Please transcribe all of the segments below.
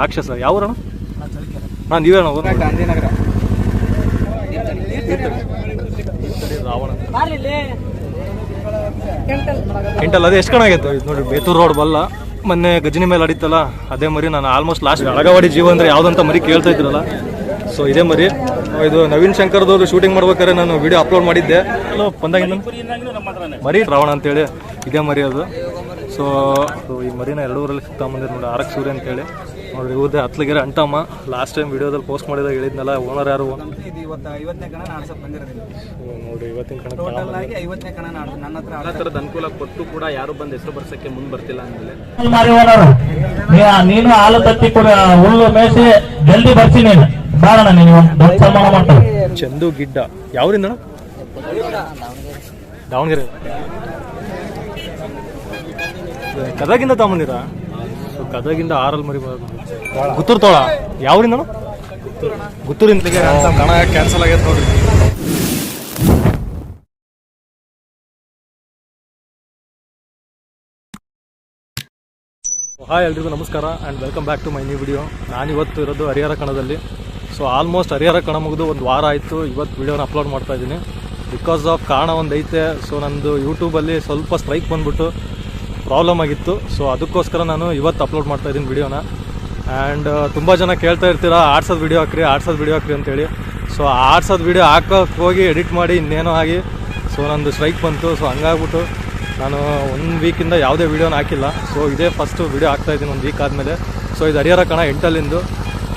ರಾಕ್ಷಸ ಯಾವ ಊರಣ್ಣ? ಹಾಂ ನೀವೇ ಅಣ್ಣ ಗಾಂಧಿನಗರ. ರಾವಣ ಎಂಟಲ್ಲ ಅದೇ ಎಷ್ಟು ಕಣ ಆಗೈತೆ ಇದು ನೋಡಿ ಬೇತೂರು ರೋಡ್ ಬಲ್ಲ ಮೊನ್ನೆ ಗಜನಿ ಮೇಲೆ ಅಡಿತಲ್ಲ ಅದೇ ಮರಿ ನಾನು ಆಲ್ಮೋಸ್ಟ್ ಲಾಸ್ಟ್ ಅಳಗವಾಡಿ ಜೀವ ಅಂದರೆ ಯಾವ್ದಂತ ಮರಿ ಕೇಳ್ತಾ ಇದ್ರಲ್ಲ. ಸೊ ಇದೇ ಮರಿ. ಇದು ನವೀನ್ ಶಂಕರ್ದವ್ರು ಶೂಟಿಂಗ್ ಮಾಡ್ಬೇಕಾದ್ರೆ ನಾನು ವಿಡಿಯೋ ಅಪ್ಲೋಡ್ ಮಾಡಿದ್ದೆ. ಹಲೋ ಬಂದಾಗಿಂದ ಮರಿ ರಾವಣ ಅಂತೇಳಿ. ಇದೇ ಮರಿ ಅದು. ಸೊ ಈ ಮರಿನ ಎರಡೂರಲ್ಲಿ ಸಿಗ್ತಾಂಬಂದಿರ್ ನೋಡಿ ಆರಕ್ಷ ಸೂರ್ಯ ಅಂತೇಳಿ. ನೋಡ್ರಿ ಇವತ್ತೆ ಹತ್ಲಗೆರೆ ಅಂಟಮ್ಮ. ಲಾಸ್ಟ್ ಟೈಮ್ ವಿಡಿಯೋದಲ್ಲಿ ಪೋಸ್ಟ್ ಮಾಡಿದಾಗ ಹೇಳಿದ್ನಲ್ಲ ಓನರ್ ಯಾರು? ಇದು ಇವತ್ತು ಐವತ್ತನೇ ಕಣ ನಾಡ್ಸಕ್ ಬಂದಿರೋದಿಲ್ಲ ನೋಡಿ ಇವತ್ತಿನ ಕಣ ಟೋಟಲ್ ಆಗಿ ಐವತ್ತನೇ ಕಣ ನಾಡ್ದು ನನ್ನ ಹತ್ರ ಎಲ್ಲ ಥರದ ಅನುಕೂಲ ಕೊಟ್ಟು ಕೂಡ ಯಾರು ಬಂದು ಹೆಸರು ಬರ್ಸಕ್ಕೆ ಮುಂದೆ ಬರ್ತಿಲ್ಲ ಅಂದಮೇಲೆ. ನೀನು ಹಾಲು ತತ್ತಿ ಕೂಡ ಹುಲ್ಲು ಮೇಸಿ ಜಲ್ದಿ ಬರ್ತೀನಿ ನೀನು. ಬಾರಣ ನೀನು ದೊಡ್ಡ ಸನ್ಮಾನ ಮಾಡ್ತಾರೆ. ಚಂದು ಗಿಡ್ಡ. ಯಾವ್ರಿಂದ ದಾವಣಗೆರೆ. ಗದಗಿಂದ ತಗೊಂಬಂದಿರಾ? ಗದಗಿಂದ ಆರಲ್ ಮರಿ ಬರೋದು ಗುತ್ತೂರು ತೋಳ. ಯಾವ್ರಿಂದ ಗುತ್ತೂರಿಂದ ಕ್ಯಾನ್ಸಲ್ ಆಗೈತೆ ನೋಡ್ರಿ. ಹಾಯ್ ಎಲ್ರಿಗೂ ನಮಸ್ಕಾರ and welcome back to my new video ನಾನು ಇವತ್ತು ಇರೋದು ಹರಿಹರ ಕಣದಲ್ಲಿ. ಸೊ ಆಲ್ಮೋಸ್ಟ್ ಹರಿಹರ ಕಣ ಮುಗಿದು ಒಂದು ವಾರ ಆಯಿತು. ಇವತ್ತು ವಿಡಿಯೋನ ಅಪ್ಲೋಡ್ ಮಾಡ್ತಾ ಇದ್ದೀನಿ. ಬಿಕಾಸ್ ಆಫ್ ಕಾರಣ ಒಂದು ಐತೆ ಸೊ ನಂದು ಯೂಟ್ಯೂಬಲ್ಲಿ ಸ್ವಲ್ಪ ಸ್ಟ್ರೈಕ್ ಬಂದ್ಬಿಟ್ಟು ಪ್ರಾಬ್ಲಮ್ ಆಗಿತ್ತು. ಸೊ ಅದಕ್ಕೋಸ್ಕರ ನಾನು ಇವತ್ತು ಅಪ್ಲೋಡ್ ಮಾಡ್ತಾ ಇದ್ದೀನಿ ವಿಡಿಯೋನ ಆ್ಯಂಡ್ ತುಂಬ ಜನ ಕೇಳ್ತಾ ಇರ್ತೀರಾ, ಆಡ್ಸೋದು ವಿಡಿಯೋ ಹಾಕ್ರಿ, ಆಡ್ಸೋದು ವಿಡಿಯೋ ಹಾಕ್ರಿ ಅಂತೇಳಿ ಸೊ ಆಡ್ಸೋದು ವಿಡಿಯೋ ಹಾಕೋಕೆ ಹೋಗಿ ಎಡಿಟ್ ಮಾಡಿ ಇನ್ನೇನೋ ಆಗಿ. ಸೊ ನಂದು ಸ್ಟ್ರೈಕ್ ಬಂತು. ಸೊ ಹಂಗಾಗ್ಬಿಟ್ಟು ನಾನು ಒಂದು ವೀಕಿಂದ ಯಾವುದೇ ವೀಡಿಯೋನ ಹಾಕಿಲ್ಲ. ಸೊ ಇದೇ ಫಸ್ಟು ವೀಡಿಯೋ ಹಾಕ್ತಾ ಇದ್ದೀನಿ ಒಂದು ವೀಕ್ ಆದಮೇಲೆ. ಸೊ ಇದು ಹರಿಹರ ಕಣ ಎಂಟಲ್ಲಿಂದು.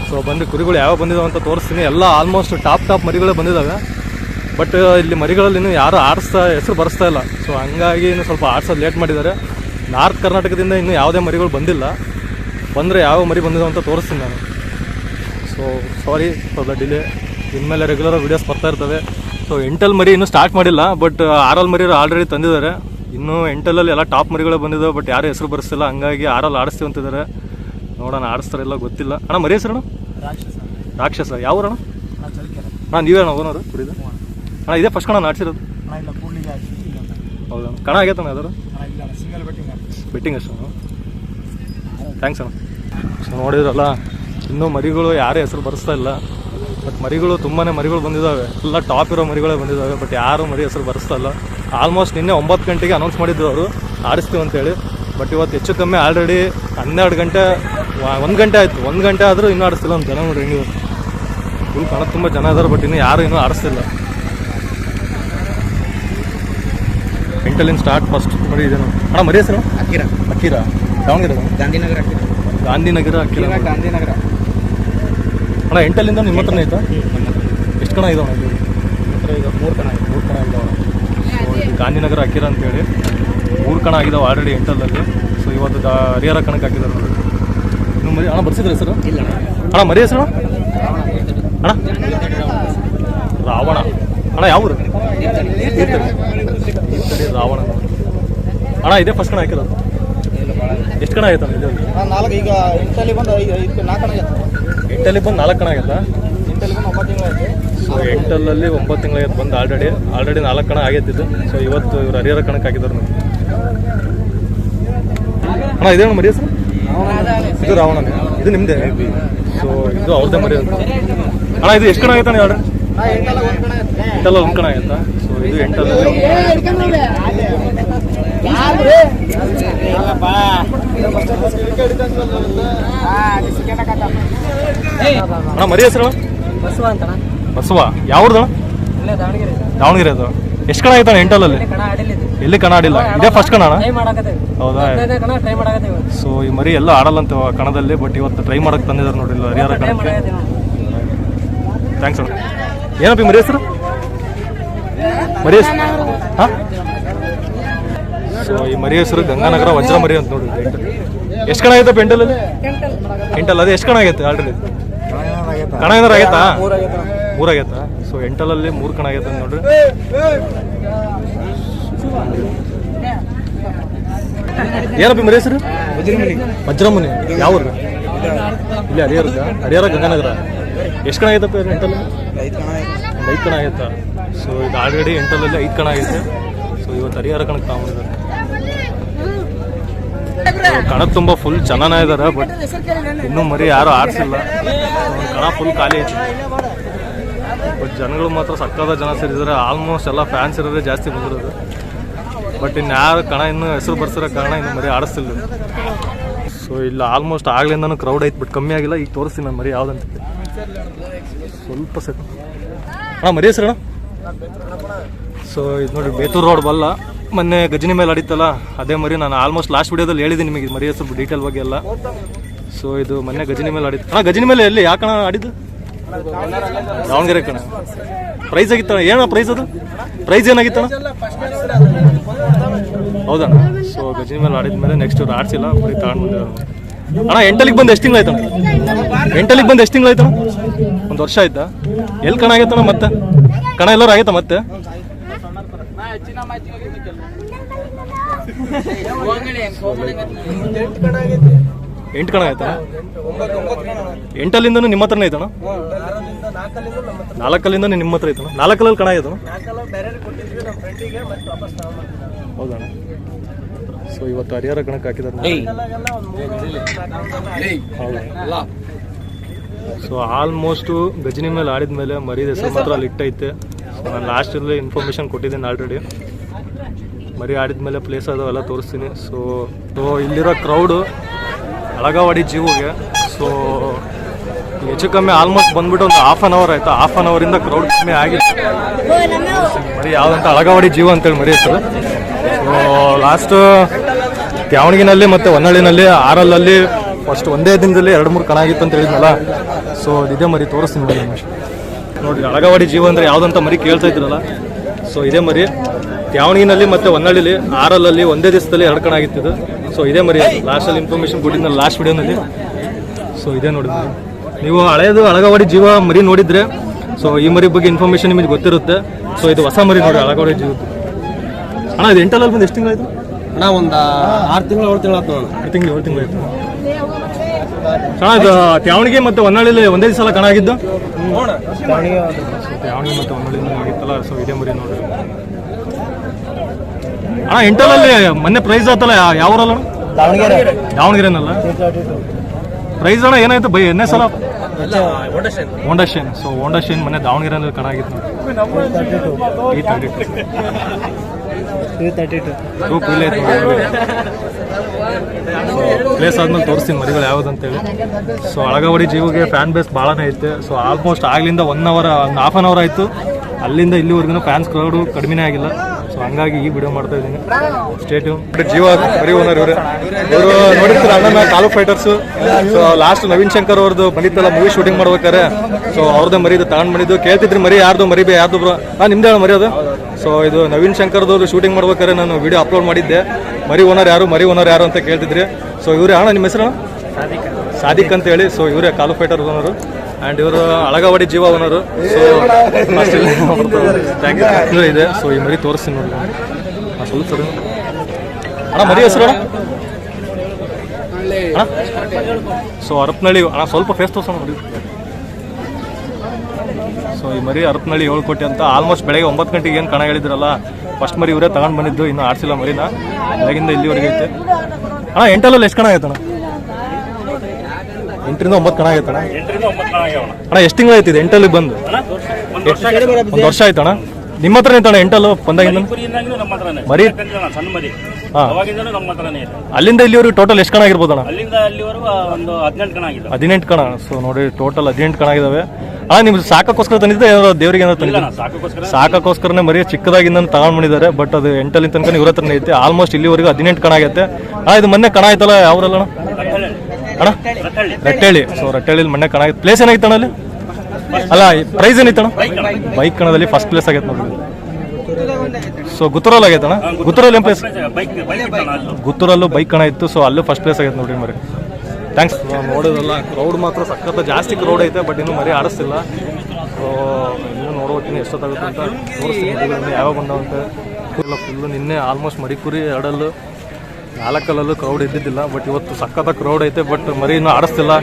ಸೊ ಬಂದು ಕುರಿಗಳು ಯಾವ ಬಂದಿದ್ದಾವೆ ಅಂತ ತೋರಿಸ್ತೀನಿ. ಎಲ್ಲ ಆಲ್ಮೋಸ್ಟ್ ಟಾಪ್ ಟಾಪ್ ಮರಿಗಳೇ ಬಂದಿದ್ದಾವೆ ಬಟ್ ಇಲ್ಲಿ ಮರಿಗಳಲ್ಲಿ ಇನ್ನೂ ಯಾರು ಆಡಿಸ್ತಾ ಹೆಸರು ಬರೆಸ್ತಾ ಇಲ್ಲ. ಸೊ ಹಂಗಾಗಿ ಇನ್ನು ಸ್ವಲ್ಪ ಆಡ್ಸೋದು ಲೇಟ್ ಮಾಡಿದ್ದಾರೆ. ನಾರ್ತ್ ಕರ್ನಾಟಕದಿಂದ ಇನ್ನೂ ಯಾವುದೇ ಮರಿಗಳು ಬಂದಿಲ್ಲ. ಬಂದರೆ ಯಾವ ಮರಿ ಬಂದಿದೆ ಅಂತ ತೋರಿಸ್ತೀನಿ ನಾನು. So sorry for the delay ಇನ್ಮೇಲೆ ರೆಗ್ಯುಲರ್ ವೀಡಿಯೋಸ್ ಬರ್ತಾ ಇರ್ತವೆ. ಸೊ ಎಂಟಲ್ ಮರಿ ಇನ್ನೂ ಸ್ಟಾರ್ಟ್ ಮಾಡಿಲ್ಲ ಬಟ್ ಆರಲ್ ಮರಿ ಆಲ್ರೆಡಿ ತಂದಿದ್ದಾರೆ. ಇನ್ನೂ ಎಂಟಲಲ್ಲಿ ಎಲ್ಲ ಟಾಪ್ ಮರಿಗಳು ಬಂದಿದ್ದಾವೆ ಬಟ್ ಯಾರು ಹೆಸರು ಬರೆಸ್ತಿಲ್ಲ ಹಂಗಾಗಿ ಆರಲ್ಲಿ ಆಡಿಸ್ತೀವಿ ಅಂತಿದ್ದಾರೆ. ನೋಡೋಣ ಆಡಿಸ್ತಾರಿಲ್ಲ ಗೊತ್ತಿಲ್ಲ. ಅಣ್ಣ ಮರಿ ಹೆಸರು ರಾಕ್ಷಸ. ರಾಕ್ಷಸ. ಯಾವ ಅಣ್ಣ ನಾ ಚಳಿಕೆರೆ ಅಣ್ಣ ನೀವೇ ಅಣ್ಣ ಓನರು? ಕುಡಿದು? ಅಣ್ಣ ಇದೇ ಫಸ್ಟ್ ಕಣ ಆಡ್ಸಿರೋದು ಹೌದಣ್ಣ ಹೌದಾ? ಕಣ ಆಗೈತಣ್ಣ ಯಾವ್ದಾರು ಬೆಟ್ಟಿಂಗ್ ಅಷ್ಟು ಥ್ಯಾಂಕ್ಸ್ ಅಣ್ಣ. ಸೊ ನೋಡಿದ್ರಲ್ಲ, ಇನ್ನೂ ಮರಿಗಳು ಯಾರೇ ಹೆಸರು ಬರೆಸ್ತಾ ಇಲ್ಲ. ಬಟ್ ಮರಿಗಳು ತುಂಬಾ ಮರಿಗಳು ಬಂದಿದ್ದಾವೆ ಎಲ್ಲ ಟಾಪ್ ಇರೋ ಮರಿಗಳೇ ಬಂದಿದ್ದಾವೆ ಬಟ್ ಯಾರು ಮರಿ ಹೆಸರು ಬರೆಸ್ತಾ ಇಲ್ಲ. ಆಲ್ಮೋಸ್ಟ್ ನಿನ್ನೆ ಒಂಬತ್ತು ಗಂಟೆಗೆ ಅನೌನ್ಸ್ ಮಾಡಿದ್ರು ಅವರು. ಆಡಿಸ್ತೀವಿ ಅಂತೇಳಿ ಬಟ್ ಇವತ್ತು ಹೆಚ್ಚು ಕಮ್ಮಿ ಆಲ್ರೆಡಿ ಹನ್ನೆರಡು ಗಂಟೆ ಒಂದು ಗಂಟೆ ಆಯಿತು. ಒಂದು ಗಂಟೆ ಆದರೂ ಇನ್ನೂ ಆಡಿಸ್ತಿಲ್ಲ ಒಂದು ಜನ ನೋಡ್ರಿ ನೀವು. ಫುಲ್ ಕಣ ತುಂಬ ಜನ ಇದ್ದಾರೆ ಬಟ್ ಇನ್ನೂ ಯಾರು ಇನ್ನೂ ಆಡಿಸ್ತಿಲ್ಲ ಎಂಟಲ್ಲಿಂದ ಸ್ಟಾರ್ಟ್ ಫಸ್ಟ್ ಮರಿ ಇದೆ ಅಣ್ಣ ಮರಿ ಹೆಸರು? ಅಕ್ಕಿರ ಅಕ್ಕಿರ ದಾವಣಗೆರೆ ಗಾಂಧಿನಗರ ಅಕ್ಕಿರ ಗಾಂಧಿನಗರ ಅಕ್ಕಿರ ಗಾಂಧಿನಗರ. ಅಣ್ಣ ಎಂಟಲ್ಲಿಂದ ನಿಮ್ಮ ಹತ್ರನೇ ಆಯ್ತಾ ಎಷ್ಟು ಕಣ ಇದಾವೆ ಇದು? ಹತ್ರ ಈಗ ಮೂರು ಕಣ ಮೂರು ಕಣ ಇದಾವೆ ಸೊ ಇದು ಗಾಂಧಿನಗರ ಅಕ್ಕಿರ ಅಂತೇಳಿ. ಮೂರು ಕಣ ಆಗಿದಾವೆ ಆಲ್ರೆಡಿ ಎಂಟಲ್ಲಲ್ಲಿ. ಸೊ ಇವತ್ತು ಹರಿಹರ ಕಣಕ್ಕೆ ಹಾಕಿದ್ದಾರೆ ನೋಡಿ. ನೀವು ಮರಿ ಅಣ್ಣ ಬರ್ಸಿದ್ರೆ ಹೆಸರು? ಇಲ್ಲ ಅಣ್ಣ. ಮರಿ ಹೆಸರು? ಅಣ್ಣ? ರಾವಣ. ಅಣ್ಣ ಯಾವ ಊರು? ಅಣ್ಣ ಇದೇ ಫಸ್ಟ್ ಕಣ ಹಾಕಿರೋದು. ಎಷ್ಟು ಕಣ ಆಯ್ತಣ್ಣ ಇದು? ನಾಲ್ಕು ಈಗ ಇಂಟಲ್ಲಿ ಬಂದು ಐದು ನಾಲ್ಕು ಕಣ ಆಗಿತ್ತು ಎಂಟಲ್ಲಿ ಬಂದು ನಾಲ್ಕು ಕಣ ಆಗೈತಾ? ಇಂಟಲ್ಲಿ ಬಂದು ಒಂಬತ್ತು ತಿಂಗಳು ಆಯ್ತು. ಸೊ ಎಂಟಲ್ಲಲ್ಲಿ ಒಂಬತ್ತು ತಿಂಗಳಾಗೈತೆ ಬಂದು ಆಲ್ರೆಡಿ ಆಲ್ರೆಡಿ ನಾಲ್ಕು ಕಣ ಆಗೈತಿದ್ದು ಸೊ ಇವತ್ತು ಇವ್ರು ಹರಿಹರ ಕಣಕ್ಕೆ ಹಾಕಿದ್ರು ನಮಗೆ. ಅಣ್ಣ ಇದೇನು ಮರಿ ಸರ್ ಇದು ರಾವಣನೇ. ಇದು ನಿಮ್ಮದೇ ಸೊ ಇದು ಅವ್ರದ್ದೇ ಮರಿ ಅಣ್ಣ ಇದು ಎಷ್ಟು ಕಣ ಆಗೈತಣ್ಣ ಎರಡು ಎಂಟಲ್ಲ ಒಂದು ಕಣ ಆಗುತ್ತಾ ಎಂಟಲ್ಲ ಒಂದು ಕಣ ಆಯ್ತಾ ಸೊ ಇದು ಎಂಟಲ್ಲಲ್ಲಿ ಅಣ್ಣ ಮರಿ ಹೆಸರು? ಬಸವ ಯಾವ್ದು ದಾವಣಗೆರೆ. ದಾವಣಗೆರೆ ಅದು. ಎಷ್ಟು ಕಣ ಆಯ್ತಾನೆ ಎಂಟಲ್ಲಲ್ಲಿ? ಕಣ ಎಲ್ಲಿ ಕಣ ಆಡಿಲ್ಲ. ಇದೇ ಫಸ್ಟ್ ಕಣ ಅಣ್ಣ ಟ್ರೈ ಮಾಡಕತ್ತೇವೆ ಹೌದಾ? ಕಣ ಟ್ರೈ ಮಾಡಕತ್ತೇವೆ ಸೊ ಈ ಮರಿ ಎಲ್ಲ ಆಡಲ್ಲಂತ ಕಣದಲ್ಲಿ ಬಟ್ ಇವತ್ತು ಟ್ರೈ ಮಾಡಕ್ ತಂದಿದ್ದಾರೆ ನೋಡಿಲ್ಲ ಹರಿಹರ ಕಣಕ್ಕೆ. ಥ್ಯಾಂಕ್ಸ್ ಅಣ್ಣ. ಏನಪ್ಪ ಈ ಮರಿ ಹೆಸರು? ಮರಿ ಹೆಸರು ಹಾಂ? ಸೊ, ಈ ಮರಿ ಹೆಸರು ಗಂಗಾನಗರ ವಜ್ರ ಮರಿ ಅಂತ ನೋಡಿ ಎಷ್ಟು ಕಣ ಆಗೈತೆ ಪೆಂಟಲಲ್ಲಿ ಎಂಟಲ್ ಅದೇ ಎಷ್ಟು ಕಣ ಆಗೈತೆ ಆಲ್ರೆಡಿ ಕಣ ಏನಾರು ಆಗೈತಾ? ಮೂರು ಆಗೈತಾ? ಸೊ, ಎಂಟಲಲ್ಲಿ ಮೂರು ಕಣ ಆಗೈತೆ ಅಂತ ನೋಡ್ರಿ. ಏನಪ್ಪ ಮರಿ ಹೆಸರು? ವಜ್ರಮುನಿ. ಯಾವ ಇಲ್ಲಿ ಹರಿಹರ ಹರಿಹರ ಗಂಗಾನಗರ. ಎಷ್ಟು ಕಣ ಆಗೈತಪ್ಪ ಎಂಟಲ್ ಐದು ಕಣ ಆಯ್ತು ಐದು ಕಣ ಆಗೈತಾ? ಸೊ, ಇದು ಆಲ್ರೆಡಿ ಎಂಟಲಲ್ಲಿ ಐದು ಕಣ ಆಗೈತೆ. ಸೊ, ಇವತ್ತು ಹರಿಹರ ಕಣಕ್ಕೆ ತಗೊಂಡಿದ್ದಾರೆ ಕಣ ತುಂಬ ಫುಲ್ ಚೆನ್ನ ಇದ್ದಾರೆ ಬಟ್ ಇನ್ನೂ ಮರಿ ಯಾರು ಆಡ್ಸಿಲ್ಲ. ಕಣ ಫುಲ್ ಖಾಲಿ ಐತಿ. ಬಟ್ ಜನಗಳು ಮಾತ್ರ ಸಕ್ಕದ ಜನ ಸೇರಿದ್ದಾರೆ ಆಲ್ಮೋಸ್ಟ್ ಎಲ್ಲ ಫ್ಯಾನ್ಸ್ ಇರೋದೇ ಜಾಸ್ತಿ ಬಂದಿರೋದು. ಬಟ್ ಇನ್ನು ಯಾರು ಕಣ ಇನ್ನೂ ಹೆಸರು ಬರ್ಸಿರೋ ಕಾರಣ ಇನ್ನು ಮರಿ ಆಡಿಸ್ತಿಲ್ಲ ಸೊ ಇಲ್ಲ ಆಲ್ಮೋಸ್ಟ್ ಆಗ್ಲಿಂದನೂ ಕ್ರೌಡ್ ಐತೆ ಬಟ್ ಕಮ್ಮಿ ಆಗಿಲ್ಲ. ಈಗ ತೋರಿಸ್ತೀನಿ ನಾನು ಮರಿ ಯಾವ್ದಂತ ಸ್ವಲ್ಪ ಸೆಟ್ ಹಾಂ, ಮರಿ ಹೆಸರು ಸೊ ಇದು ನೋಡಿ, ಬೇತೂರು ರೋಡ್ ಬಲ್ಲ. ಮೊನ್ನೆ ಗಜನಿ ಮೇಲೆ ಆಡಿತ್ತಲ್ಲ, ಅದೇ ಮರಿ ನಾನು ಆಲ್ಮೋಸ್ಟ್ ಲಾಸ್ಟ್ ವಿಡಿಯೋದಲ್ಲಿ ಹೇಳಿದ್ದೀನಿ ನಿಮಗೆ ಮರಿ ಸ್ವಲ್ಪ ಡೀಟೇಲ್ ಬಗ್ಗೆ ಎಲ್ಲ. ಸೊ ಇದು ಮೊನ್ನೆ ಗಜನಿ ಮೇಲೆ ಆಡಿತ್ತು. ಹಾಂ ಗಜನಿ ಮೇಲೆ ಎಲ್ಲಿ ಯಾಕಣ ಆಡಿದ್ದು? ದಾವಣಗೆರೆ ಕಣ. ಪ್ರೈಸ್ ಆಗಿತ್ತಣ್ಣ ಏನ ಪ್ರೈಸ್ ಅದು? ಪ್ರೈಸ್ ಏನಾಗಿತ್ತಣ್ಣ? ಹೌದಣ್ಣ. ಸೊ ಗಜನಿ ಮೇಲೆ ಆಡಿದ ಮೇಲೆ ನೆಕ್ಸ್ಟ್ ಇವ್ರು ಆಡ್ಸಿಲ್ಲ, ಬರೀ ತಗೊಂಡು ಅಣ್ಣ ಎಂಟಲಿಗೆ ಬಂದು ಎಷ್ಟು ತಿಂಗಳು ಆಯ್ತಣ್ಣ? ಎಂಟಲಿಗೆ ಬಂದು ಎಷ್ಟು ತಿಂಗಳು ಆಯ್ತಣ್ಣ? ಒಂದು ವರ್ಷ ಆಯ್ತಾ? ಎಲ್ಲಿ ಕಣ ಆಗೈತಣ್ಣ ಮತ್ತೆ? ಕಣ ಎಲ್ಲರೂ ಆಗೈತ ಮತ್ತೆ? ಎಂಟು ಕಣ ಆಯ್ತಾ? ಎಂಟಲ್ಲಿಂದನೂ ನಿಮ್ಮ ಹತ್ರನೇ ಐತಣ್ಣ? ನಾಲ್ಕಲ್ಲಿಂದ ನಿಮ್ಮ ಹತ್ರ. ಐತಣ್ಣ? ನಾಲ್ಕಲ್ಲಿ ಕಣ ಆಯ್ತು ಹೌದಣ್ಣ. ಸೊ ಇವತ್ತು ಹರಿಹರ ಕಣಕ್ಕೆ ಹಾಕಿದ್ದಾರೆ ಹೌದಾ? ಸೊ ಆಲ್ಮೋಸ್ಟು ಗಜನಿ ಮೇಲೆ ಆಡಿದ ಮೇಲೆ ಮರಿದ ಹೆಸರು ಮಾತ್ರ ಅಲ್ಲಿ ಇಟ್ಟೈತೆ. ಸೊ ನಾನು ಲಾಸ್ಟಲ್ಲಿ ಇನ್ಫಾರ್ಮೇಷನ್ ಕೊಟ್ಟಿದ್ದೀನಿ ಆಲ್ರೆಡಿ ಮರಿ ಆಡಿದ ಮೇಲೆ ಪ್ಲೇಸ್ ಅದಾವೆಲ್ಲ ತೋರಿಸ್ತೀನಿ. ಸೊ ಸೊ ಇಲ್ಲಿರೋ ಕ್ರೌಡು ಅಳಗಾವಾಡಿ ಜೀವಗೆ ಸೊ ಹೆಚ್ಚು ಕಮ್ಮಿ ಆಲ್ಮೋಸ್ಟ್ ಬಂದ್ಬಿಟ್ಟು ಒಂದು ಹಾಫ್ ಆನ್ ಅವರ್ ಆಯ್ತಾ? ಹಾಫ್ ಆನ್ ಅವರಿಂದ ಕ್ರೌಡ್ ಕಮ್ಮಿ ಆಗಿಲ್ಲ ಮರಿ ಯಾವ್ದಂತ ಅಳಗಾವಾಡಿ ಜೀವ ಅಂತೇಳಿ ಮರಿ ಹೆಸರು. ಸೊ ಲಾಸ್ಟ್ ದಾವಣಗಿನಲ್ಲಿ ಮತ್ತು ಹೊನ್ನಳ್ಳಿನಲ್ಲಿ ಆರಲ್ಲಲ್ಲಿ ಫಸ್ಟ್ ಒಂದೇ ದಿನದಲ್ಲಿ ಎರಡು ಮೂರು ಕಣ ಆಗಿತ್ತು ಅಂತ ಹೇಳಿದ್ನಲ್ಲ? ಸೊ ಇದೇ ಮರಿ ತೋರಿಸ್ತೀನಿ ನೋಡಿ ಅಳಗವಾಡಿ ಜೀವ ಅಂದರೆ ಯಾವುದಂತ ಮರಿ ಕೇಳ್ತಾ ಇದ್ರಲ್ಲ? ಸೊ ಇದೇ ಮರಿ. ತ್ಯಾವಣಗಿನಲ್ಲಿ ಮತ್ತೆ ಹೊನ್ನಳ್ಳಿಲಿ ಆರಲ್ಲಲ್ಲಿ ಒಂದೇ ದಿವಸದಲ್ಲಿ ಎರಡು ಕಣ ಆಗಿತ್ತು ಸೊ ಇದೇ ಮರಿ ಲಾಸ್ಟಲ್ಲಿ ಇನ್ಫಾರ್ಮೇಶನ್ ಕೊಟ್ಟಿದ್ನಲ್ಲ ಲಾಸ್ಟ್ ವಿಡಿಯೋನಲ್ಲಿ ಸೊ ಇದೇ ನೋಡಿ ನೀವು ಹಳೆಯದು ಅಳಗವಾಡಿ ಜೀವ ಮರಿ ನೋಡಿದ್ರೆ ಸೊ ಈ ಮರಿ ಬಗ್ಗೆ ಇನ್ಫಾರ್ಮೇಶನ್ ನಿಮಗೆ ಗೊತ್ತಿರುತ್ತೆ. ಸೊ ಇದು ಹೊಸ ಮರಿ ನೋಡಿ ಅಳಗವಾಡಿ ಜೀವ. ಅಣ್ಣ ಇದು ಎಂಟಲ್ಲಿ ಬಂದು ಎಷ್ಟು ತಿಂಗಳಾಯ್ತು? ಅಣ್ಣ ಒಂದು ಆರು ತಿಂಗಳು ಏಳು ತಿಂಗಳು ಆಯ್ತು ಆರು ತಿಂಗಳು ಏಳು ತಿಂಗಳು ಆಯ್ತು. ಅಣ್ಣ ಇದು ತ್ಯಾವಣಿಗೆ ಮತ್ತು ಹೊನ್ನಾಳಿಲಿ ಒಂದೇ ದಿವಸ ಕಣ ಆಗಿದ್ದು? ತ್ಯಾವಣಿಗೆ ಮತ್ತು ಹೊನ್ನಳ್ಳಿಲಿ ಆಗಿತ್ತಲ್ಲ ಸೊ ಇದೇ ಮರಿ ನೋಡಿ. ಅಣ್ಣ ಇಂಟರ್ನಲ್ಲಿ ಮೊನ್ನೆ ಪ್ರೈಸ್ ಆತಲ್ಲ ಯಾವ ಊರಲ್ಲ? ದಾವಣಗೆರೆ. ದಾವಣಗೆರೆನಲ್ಲ? ಪ್ರೈಸ್ ಅಣ್ಣ ಏನಾಯ್ತು? ಬೈ ಎನ್ನೇ ಸಲ? Honda Shine so Honda Shine ಮೊನ್ನೆ ದಾವಣಗೆರೆನಲ್ಲಿ ಕಣ ಆಗಿತ್ತು. ನೋಡಿ ಈ ತರ್ಟಿ ತರ್ಟಿ ಟು ಗ್ರೂಪ್ ಇಲ್ಲೇ ಐತೆ ಪ್ಲೇಸ್ ಆದ್ಮೇಲೆ ತೋರಿಸ್ತೀನಿ ಮರಿಗಳು ಯಾವ್ದು ಅಂತೇಳಿ ಸೊ ಅಳಗಾವಡಿ ಜೀವಿಗೆ ಫ್ಯಾನ್ ಬೇಸ್ ಭಾಳನೇ ಐತೆ. ಸೊ ಆಲ್ಮೋಸ್ಟ್ ಆಗ್ಲಿಂದ ಒನ್ ಅವರ್ ಒಂದು ಹಾಫ್ ಅನ್ ಅವರ್ ಆಯಿತು. ಅಲ್ಲಿಂದ ಇಲ್ಲಿವರೆಗೂ ಫ್ಯಾನ್ಸ್ ಕ್ರೌಡು ಕಡಿಮೆನೇ ಆಗಿಲ್ಲ. ಸೊ ಹಂಗಾಗಿ ಈ ವಿಡಿಯೋ ಮಾಡ್ತಾ ಇದ್ದೀನಿ. ಸ್ಟೇಟು ಜೀವ ಮರಿ ಓನರ್ ಇವರು. ಇವರು ನೋಡಿರ್ತಾರೆ ಅಣ್ಣನ ಕಾಲು fighters so last Naveen Shankar ಅವ್ರದ್ದು ಬಂದಿತ್ತಲ್ಲ ಮೂವಿ ಶೂಟಿಂಗ್ ಮಾಡ್ಬೇಕಾರೆ ಸೊ ಅವ್ರದ್ದು ಮರಿದು ತಗೊಂಡ್ ಬಂದಿದ್ದು ಕೇಳ್ತಿದ್ರು ಮರಿ ಯಾರ್ದು ಮರಿ ಬೇ ಯಾರ್ದು ಬ್ರೋ? ಹಾಂ ನಿಮ್ದೇ ಮರಿ ಅದು? ಸೊ ಇದು ನವೀನ್ ಶಂಕರ್ದವ್ರು ಶೂಟಿಂಗ್ ಮಾಡ್ಬೇಕಾದ್ರೆ ನಾನು ವಿಡಿಯೋ ಅಪ್ಲೋಡ್ ಮಾಡಿದ್ದೆ. ಮರಿ ಓನರ್ ಯಾರು ಮರಿ ಓನರ್ ಯಾರು ಅಂತ ಕೇಳ್ತಿದ್ರಿ. ಸೊ ಇವರೇ ಅಣ್ಣ ನಿಮ್ಮ ಹೆಸರು? ಸಾದಿಕ್ ಅಂತ. ಹೇಳಿ ಸೊ ಇವರೇ ಕಾಲು ಫೈಟರ್ ಓನರು ಆ್ಯಂಡ್ ಇವರು ಅಳಗವಾಡಿ ಜೀವ ಓನರು ಸೊ ಥ್ಯಾಂಕ್ ಯು ಇದೆ. ಸೊ ಈ ಮರಿ ತೋರಿಸ್ತೀನಿ ನೋಡಿ. ಸ್ವಲ್ಪ ಸರ್ ಅಣ್ಣ ಮರಿ ಹೆಸರು ಅಣ್ಣ? ಸೊ ಅರಪ್ನಳ್ಳಿ ಅಣ್ಣ ಸ್ವಲ್ಪ ಫೇಸ್ ತೋರಿಸೋಣ ಮರಿ. ಸೊ ಈ ಮರಿ ಅರಪ್ನಳ್ಳಿ ಏಳು ಕೋಟಿ ಅಂತ ಆಲ್ಮೋಸ್ಟ್ ಬೆಳಗ್ಗೆ ಒಂಬತ್ತು ಗಂಟೆಗೆ ಏನು ಕಣ ಹೇಳಿದ್ರಲ್ಲ ಫಸ್ಟ್ ಮರಿ ಇವರೇ ತಗೊಂಡು ಬಂದಿದ್ದು ಇನ್ನೂ ಆಡ್ಸಿಲ್ಲ ಮರಿನ. ಬೆಳಗಿಂದ ಇಲ್ಲಿವರೆಗೆ ಐತೆ. ಅಣ್ಣ ಎಂಟಲ್ಲಿ ಎಷ್ಟು ಕಣ ಆಗೈತೆ ಅಣ್ಣ ಎಂಟರಿಂದ ಒಂಬತ್ತು ಕಣ ಆಗೈತೆ ಅಣ್ಣ ಅಣ್ಣ ಎಷ್ಟು ತಿಂಗಳು ಆಯ್ತು ಇದು ಎಂಟಲ್ಲಿ ಬಂದು? ಒಂದು ವರ್ಷ ಆಯ್ತು. ಅಣ್ಣ ನಿಮ್ಮ ಹತ್ರ ನಿಂತಣ್ಣ ಎಂಟಲ್ಲು ಬಂದಾಗಿಂದ? ನಮ್ಮ ಹತ್ರನೇ. ಮರಿ ಸಣ್ಣ ಮರಿ. ಹಾ. ಅವಾಗಿಂದನೂ ನಮ್ಮ ಹತ್ರನೇ ಇದೆ ಅಲ್ಲಿಂದ ಇಲ್ಲಿವರೆಗೂ ಟೋಟಲ್ ಎಷ್ಟು ಕಣ ಆಗಿರ್ಬೋದು ಅಣ್ಣ ಅಲ್ಲಿಂದ ಅಲ್ಲಿವರೆಗೂ ಒಂದು ಹದಿನೆಂಟು ಕಣ ಆಗಿದೆ ಹದಿನೆಂಟು ಕಣ. ಸೊ ನೋಡಿ ಟೋಟಲ್ ಹದಿನೆಂಟು ಕಣ ಆಗಿದಾವೆ. ಅಣ್ಣ ನಿಮ್ಗೆ ಸಾಕಕ್ಕೋಸ್ಕರ ತಂದಿದ್ದೆ ಏನಾದ್ರು ದೇವರಿಗೆ ಏನಾದ್ರು ತಂದಿದ್ದೆ? ನಾ ಸಾಕೋಸ್ಕರ ಸಾಕಕ್ಕೋಸ್ಕರನೇ ಮರಿ ಚಿಕ್ಕದಾಗಿಂದ ತಗೊಂಡ್ ಬಂದಿದ್ದಾರೆ ಬಟ್ ಅದು ಎಂಟಲ್ಲಿ ತನಕ ಇವ್ರ ಹತ್ರನೇ ಐತೆ. ಆಲ್ಮೋಸ್ಟ್ ಇಲ್ಲಿವರೆಗೂ ಹದಿನೆಂಟು ಕಣ ಆಗೈತೆ. ಅಣ್ಣ ಇದು ಮೊನ್ನೆ ಕಣ ಆಯ್ತಲ್ಲ ಯಾವ್ರಲ್ಲ ಅಣ್ಣ ಅಣ್ಣ? ರಟ್ಟಳ್ಳಿ. ರಟ್ಟಳ್ಳಿ ಸೊ ರಟ್ಟಳ್ಳಿಲಿ ಮೊನ್ನೆ ಕಣ ಆಗಿತ್ತು ಪ್ಲೇಸ್ ಏನಾಗಿತ್ತು ಅಣ್ಣ ಅಲ್ಲಿ? ಅಲ್ಲ ಪ್ರೈಸ್ ಏನಿತ್ತು ಅಣ್ಣ ಬೈಕ್ ಕಣದಲ್ಲಿ ಫಸ್ಟ್ ಪ್ಲೇಸ್ ಆಗೈತೆ ನೋಡಿ ಸೊ ಗುತ್ತೂರಲ್ಲಿ ಆಗೈತೆ ಅಣ್ಣ ಗುತ್ತೂರಲ್ಲಿ. ಏನು ಪ್ಲೇಸ್ ಬೈಕ್ ಬೈಕ್ ಇಟ್ಟಣ ಅಲ್ಲೂ. ಗುತ್ತೂರಲ್ಲೂ ಬೈಕ್ ಕಣ ಇತ್ತು. ಸೊ ಅಲ್ಲೂ ಫಸ್ಟ್ ಪ್ಲೇಸ್ ಆಗೈತೆ ನೋಡಿ ಮರಿ. ಥ್ಯಾಂಕ್ಸ್ ನೋಡೋದಲ್ಲ ಕ್ರೌಡ್ ಮಾತ್ರ ಸಖತ್ತು ಜಾಸ್ತಿ ಕ್ರೌಡ್ ಐತೆ ಬಟ್ ಇನ್ನೂ ಮರಿ ಆಡಿಸ್ತಿಲ್ಲ. ಸೊ ಇನ್ನೂ ನೋಡ್ಬೇಕು ಎಷ್ಟೊತ್ತಾಗುತ್ತೆ ಅಂತ. ಯಾವಾಗ ಬಂದವಂತೆ. ಫುಲ್ ಫುಲ್ಲು ನಿನ್ನೆ ಆಲ್ಮೋಸ್ಟ್ ಮಡಿಕುರಿ ಎರಡಲ್ಲೂ ನಾಲ್ಕಲ್ಲೂ ಕ್ರೌಡ್ ಇದ್ದಿದ್ದಿಲ್ಲ ಬಟ್ ಇವತ್ತು ಸಕ್ಕತ್ತ ಕ್ರೌಡ್ ಐತೆ ಬಟ್ ಮರಿನ ಆಡಿಸ್ತಿಲ್ಲ.